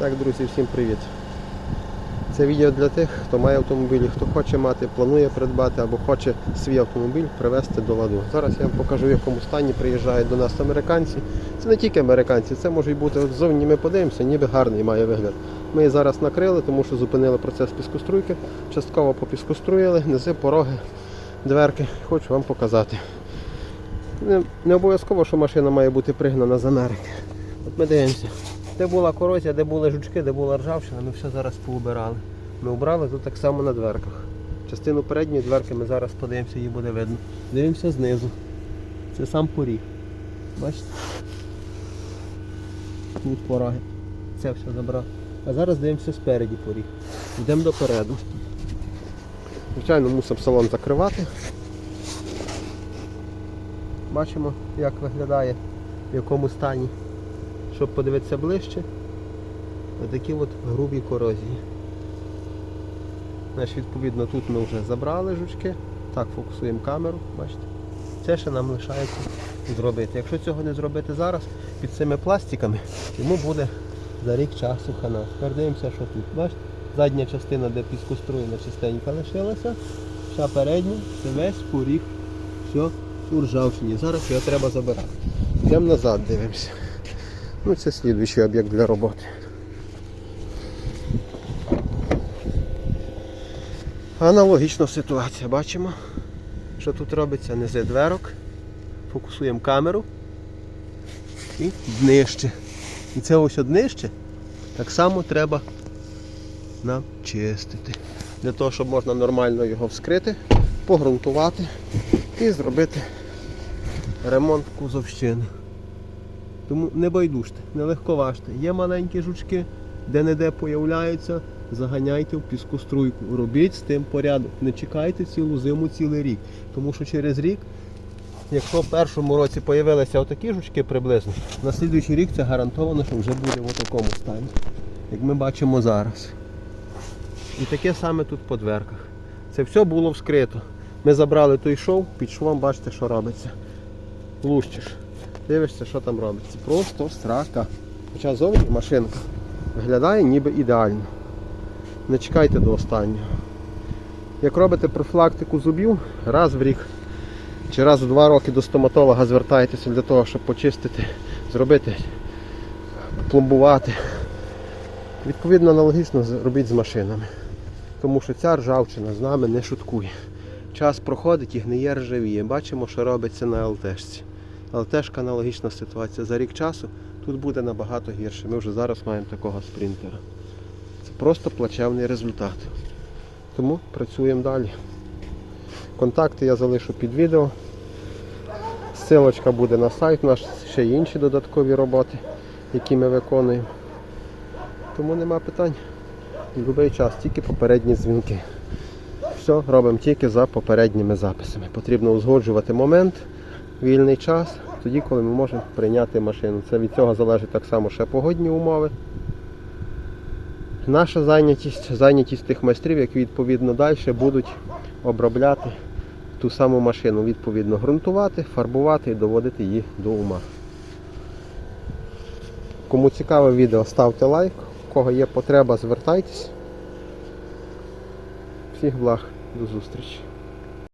Так, друзі, всім привіт. Це відео для тих, хто має автомобіль, хто хоче мати, планує придбати або хоче свій автомобіль привезти до ладу. Зараз я вам покажу, в якому стані приїжджають до нас американці. Це не тільки американці, це може бути от ззовні ми подивимося, ніби гарний має вигляд. Ми її зараз накрили, тому що зупинили процес піскоструйки, частково попіскоструїли, низи, пороги, дверки. Хочу вам показати. Не, не обов'язково, що машина має бути пригнана з Америки. От ми дивимося. Де була корозія, де були жучки, де була ржавчина, ми все зараз поубирали. Ми убрали тут так само на дверках. Частину передньої дверки ми зараз подивимося, її буде видно. Дивимося знизу. Це сам поріг. Бачите? Тут пороги. Це все забрав. А зараз дивимося спереді поріг. Йдемо допереду. Звичайно, мусимо салон закривати. Бачимо, як виглядає, в якому стані. Щоб подивитися ближче, отакі от грубі корозії. Значить, відповідно, тут ми вже забрали жучки. Так, фокусуємо камеру, бачите. Це ще нам лишається зробити. Якщо цього не зробити зараз, під цими пластиками, йому буде за рік часу хана. Тепер дивимося, що тут. Бачите? Задня частина, де піскоструєна частенька лишилася. Ще передня, це весь поріг, все у ржавчині. Зараз його треба забирати. Йдемо назад, дивимося. Ну, це слідуючий об'єкт для роботи. Аналогічна ситуація. Бачимо, що тут робиться низи дверок. Фокусуємо камеру і днище. І це ось днище так само треба нам чистити. Для того, щоб можна нормально його вскрити, погрунтувати і зробити ремонт кузовщини. Тому не байдужте, не легковажте. Є маленькі жучки, де-не-де появляються, заганяйте в піскоструйку. Робіть з тим порядок. Не чекайте цілу зиму, цілий рік. Тому що через рік, якщо в першому році появилися отакі жучки приблизно, на слідуючий рік це гарантовано, що вже буде в такому стані, як ми бачимо зараз. І таке саме тут по дверках. Це все було вскрито. Ми забрали той шов, під швом бачите, що робиться. Лущиш. Дивишся, що там робиться. Просто срака. Хоча зовні машинка виглядає ніби ідеально. Не чекайте до останнього. Як робите профілактику зубів, раз в рік чи раз в два роки до стоматолога звертаєтеся для того, щоб почистити, зробити, пломбувати. Відповідно, аналогічно робіть з машинами. Тому що ця ржавчина з нами не шуткує. Час проходить і гниє ржавіє. Бачимо, що робиться на ЛТшці. ЛТшка аналогічна ситуація. За рік часу тут буде набагато гірше. Ми вже зараз маємо такого спринтера. Це просто плачевний результат. Тому працюємо далі. Контакти я залишу під відео. Силочка буде на сайт, у нас ще й інші додаткові роботи, які ми виконуємо. Тому нема питань. Любий час, тільки попередні дзвінки. Все робимо тільки за попередніми записами. Потрібно узгоджувати момент, вільний час, тоді, коли ми можемо прийняти машину. Це від цього залежить так само ще погодні умови. Наша зайнятість, зайнятість тих майстрів, які відповідно далі будуть обробляти ту саму машину, відповідно ґрунтувати, фарбувати і доводити її до ума. Кому цікаве відео, ставте лайк. У кого є потреба, звертайтесь. Всіх благ, до зустрічі.